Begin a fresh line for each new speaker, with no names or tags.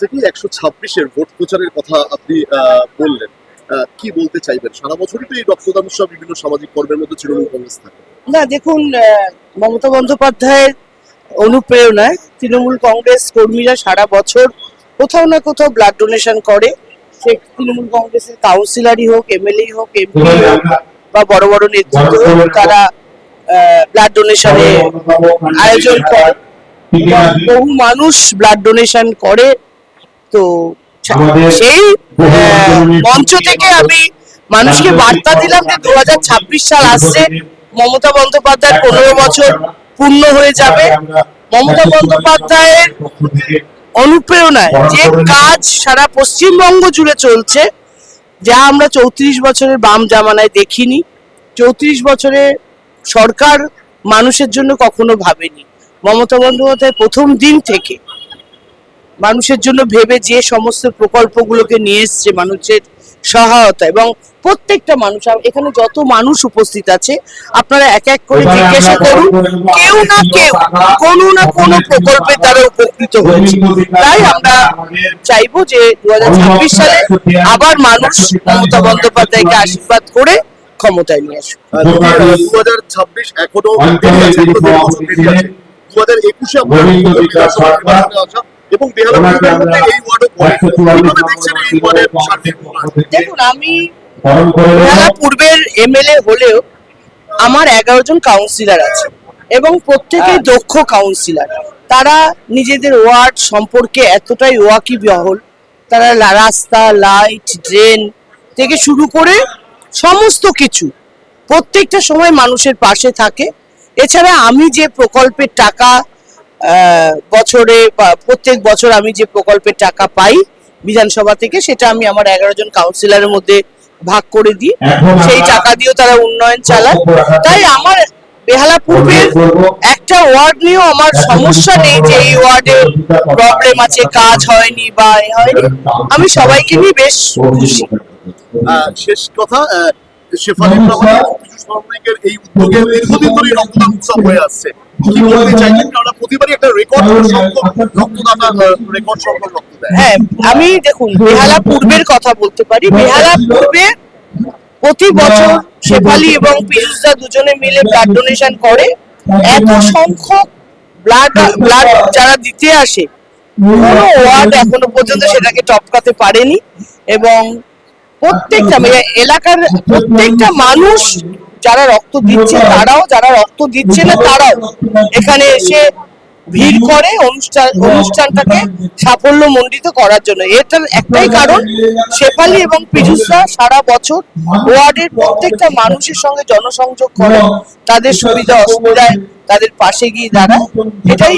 থেকে একশো ছাব্বিশের ভোট প্রচারের কথা আপনি আহ, বললেন। আহ, কি বলতে চাইবেন? সারা বছরই তো এই রক্তদান উৎসব বিভিন্ন সামাজিক কর্মের মধ্যে তৃণমূল কংগ্রেস থাকে।
না দেখুন আহ, মমতা বন্দ্যোপাধ্যায়ের অনুপ্রেরণায় তৃণমূল কংগ্রেস কর্মীরা সারা বছর কোথাও না কোথাও ব্লাড ডোনেশন করে। সে তৃণমূল কংগ্রেসের কাউন্সিলরই হোক এমএলএ হোক এমপি হোক বা বড় বড় নেতৃত্ব হোক তারা ব্লাড ডোনেশনে আয়োজন করে। বহু মানুষ ব্লাড ডোনেশন করে। তো সেই মঞ্চ থেকে আমি মানুষকে বার্তা দিলাম যে দু হাজার ছাব্বিশ সাল আসছে মমতা বন্দ্যোপাধ্যায় পনেরো বছর পূর্ণ হয়ে যাবে। মমতা বন্দ্যোপাধ্যায়ের অনুপ্রেরণায় যে কাজ সারা পশ্চিমবঙ্গ জুড়ে চলছে যা আমরা চৌত্রিশ বছরের বাম জামানায় দেখিনি চৌত্রিশ বছরে সরকার মানুষের জন্য কখনো ভাবেনি। মমতা বন্দ্যোপাধ্যায় প্রথম দিন থেকে মানুষের জন্য ভেবে যে সমস্ত প্রকল্পগুলোকে নিয়ে এসছে মানুষের সহায়তা এবং প্রত্যেকটা মানুষ এখানে যত মানুষ উপস্থিত আছে আপনারা এক এক করে জিজ্ঞাসা করুন কেউ না কেউ কোনো না কোনো প্রকল্পে তারা উপকৃত হয়েছে। তাই আমরা চাইব যে দু হাজার ছাব্বিশ সালে আবার মানুষ মমতা বন্দ্যোপাধ্যায়কে আশীর্বাদ করে ক্ষমতায় নিয়ে আসুক।
দু হাজার ছাব্বিশ এখনও। দু হাজার একুশে আমরা এবং বেহালা পূর্বের মধ্যে এই ওয়ার্ডও পড়ে কীভাবে দেখছেন এই ওয়ার্ডের সার্বিক
দেখুন আমি বেহালা পূর্বের এমএলএ হলেও আমার এগারো জন কাউন্সিলর আছে এবং প্রত্যেকেই দক্ষ কাউন্সিলর তারা নিজেদের ওয়ার্ড সম্পর্কে এতটাই ওয়াকিবহল। তারা রাস্তা লাইট ড্রেন থেকে শুরু করে সমস্ত কিছু প্রত্যেকটা সময় মানুষের পাশে থাকে। এছাড়া আমি যে প্রকল্পের টাকা বছরে প্রত্যেক বছর আমি যে প্রকল্পের টাকা পাই বিধানসভা থেকে সেটা আমি আমার এগারো জন কাউন্সিলরের মধ্যে ভাগ করে দিই। সেই টাকা দিয়েও তারা উন্নয়ন চালায়। তাই আমার বেহালা পূর্বের একটা ওয়ার্ড নিয়েও আমার সমস্যা নেই যে এই ওয়ার্ডে প্রবলেম আছে কাজ হয়নি বা এ হয়নি। আমি সবাইকে নিয়ে বেশ খুশি।
আহ, শেষ কথা শেফালি এই উদ্যোগে দীর্ঘদিন ধরে রক্তদান উৎসব হয়ে আসছে। দেয়।
হ্যাঁ আমি দেখুন বেহালা পূর্বের কথা বলতে পারি। বেহালা পূর্বে প্রতি বছর শেফালি এবং পীযুষদা দুজনে মিলে ব্লাড ডোনেশন করে। এত সংখ্যক ব্লাড ব্লাড যারা দিতে আসে কোনো ওয়ার্ড এখনও পর্যন্ত সেটাকে টপকাতে পারেনি। এবং প্রত্যেকটা মানে এলাকার প্রত্যেকটা মানুষ যারা রক্ত দিচ্ছে তারাও যারা রক্ত দিচ্ছে না তারাও। এখানে এসে ভিড় করে অনুষ্ঠান অনুষ্ঠানটাকে সাফল্য মণ্ডিত করার জন্য। এটার একটাই কারণ শেফালি এবং পীযুষরা সারা বছর ওয়ার্ডের প্রত্যেকটা মানুষের সঙ্গে জনসংযোগ করে তাদের সুবিধা অসুবিধায় তাদের পাশে গিয়ে দাঁড়ায়। এটাই।